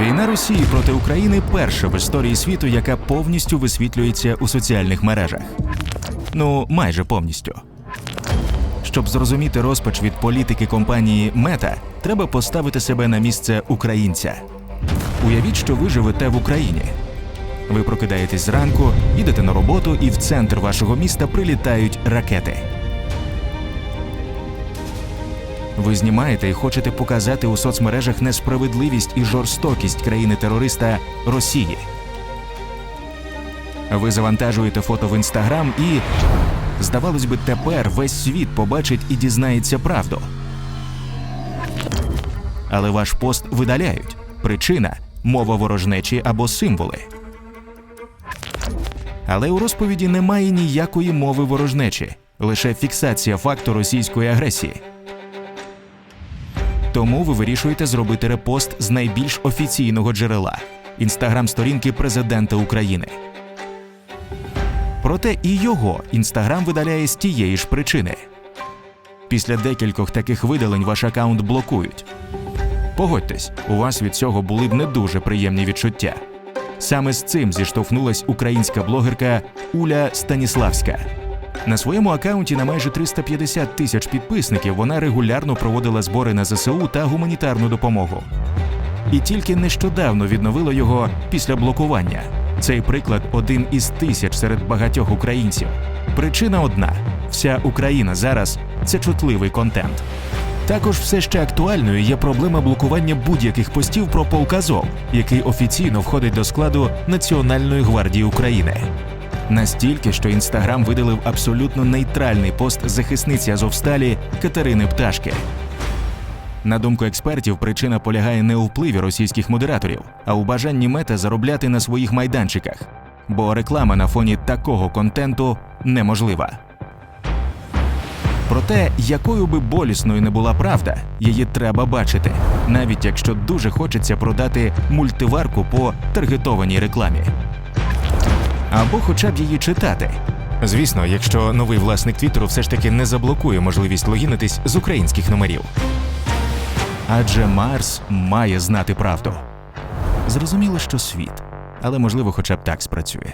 Війна Росії проти України перша в історії світу, яка повністю висвітлюється у соціальних мережах. Ну, майже повністю. Щоб зрозуміти розпач від політики компанії Мета, треба поставити себе на місце українця. Уявіть, що ви живете в Україні. Ви прокидаєтесь зранку, їдете на роботу, і в центр вашого міста прилітають ракети. Ви знімаєте і хочете показати у соцмережах несправедливість і жорстокість країни-терориста Росії. Ви завантажуєте фото в інстаграм і, здавалось би, тепер весь світ побачить і дізнається правду. Але ваш пост видаляють. Причина мова ворожнечі або символи. Але у розповіді немає ніякої мови ворожнечі, лише фіксація факту російської агресії. Тому ви вирішуєте зробити репост з найбільш офіційного джерела інстаграм-сторінки президента України. Проте і його інстаграм видаляє з тієї ж причини. Після декількох таких видалень ваш аккаунт блокують. Погодьтесь, у вас від цього були б не дуже приємні відчуття. Саме з цим зіштовхнулась українська блогерка Уля Станіславська. На своєму акаунті на майже 350 тисяч підписників вона регулярно проводила збори на ЗСУ та гуманітарну допомогу. І тільки нещодавно відновила його після блокування. Цей приклад один із тисяч серед багатьох українців. Причина одна: вся Україна зараз це чутливий контент. Також все ще актуальною є проблема блокування будь-яких постів про полк Азов, який офіційно входить до складу Національної гвардії України. Настільки, що інстаграм видалив абсолютно нейтральний пост захисниці Азовсталі Катерини Пташки. На думку експертів, причина полягає не у впливі російських модераторів, а у бажанні мета заробляти на своїх майданчиках, бо реклама на фоні такого контенту неможлива. Проте, якою би болісною не була правда, її треба бачити, навіть якщо дуже хочеться продати мультиварку по таргетованій рекламі. Або хоча б її читати. Звісно, якщо новий власник Твіттеру все ж таки не заблокує можливість логінитись з українських номерів. Адже Марс має знати правду. Зрозуміло, що світ, але можливо, хоча б так спрацює.